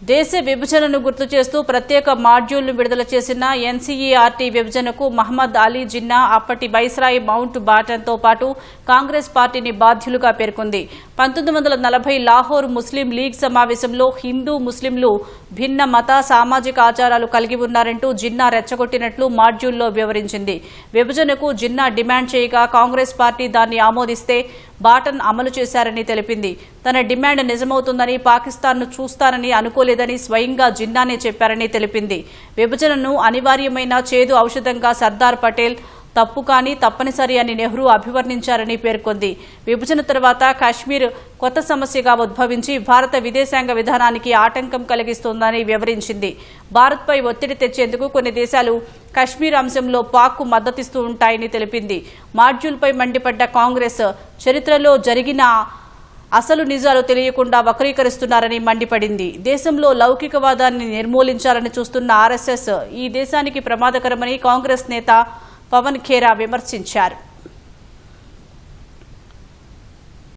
దేశ విభజనను గుర్తు చేస్తూ ప్రత్యేక మాడ్యూల్ను విడుదల చేసిన ఎన్సీఈఆర్టీ విభజనకు మహమ్మద్ అలీ జిన్నా అప్పటి వైస్రాయ్ మౌంట్ బాటన్తో పాటు కాంగ్రెస్ పార్టీని బాధ్యులుగా పేర్కొంది. పంతొమ్మిది వందల నలభై లాహోర్ ముస్లిం లీగ్ సమావేశంలో హిందూ ముస్లింలు భిన్న మత సామాజిక ఆచారాలు కలిగి ఉన్నారంటూ జిన్నా రెచ్చగొట్టినట్లు మాడ్యూల్లో వివరించింది. విభజనకు జిన్నా డిమాండ్ చేయగా కాంగ్రెస్ పార్టీ దాన్ని ఆమోదిస్తే బాటన్ అమలు చేశారని తెలిపింది. తన డిమాండ్ నిజమవుతుందని పాకిస్తాన్ను చూస్తానని తీసుకోలేదని స్వయంగా జిన్నానే చెప్పారని తెలిపింది. విభజనను అనివార్యమైన చేదు ఔషధంగా సర్దార్ పటేల్ తప్పు కానీ తప్పనిసరి అని నెహ్రూ అభివర్ణించారని పేర్కొంది. విభజన తర్వాత కాశ్మీర్ కొత్త సమస్యగా ఉద్భవించి భారత విదేశాంగ విధానానికి ఆటంకం కలిగిస్తోందని వివరించింది. భారత్పై ఒత్తిడి తెచ్చేందుకు కొన్ని దేశాలు కశ్మీర్ అంశంలో పాక్కు మద్దతిస్తూ ఉంటాయని తెలిపింది. మాడ్యూల్పై మండిపడ్డ కాంగ్రెస్ చరిత్రలో జరిగిన అసలు నిజాలు తెలియకుండా వక్రీకరిస్తున్నారని మండిపడింది. దేశంలో లౌకికవాదాన్ని నిర్మూలించాలని చూస్తున్న ఆర్ఎస్ఎస్ ఈ దేశానికి ప్రమాదకరమని కాంగ్రెస్ నేత పవన్ ఖేరా విమర్శించారు.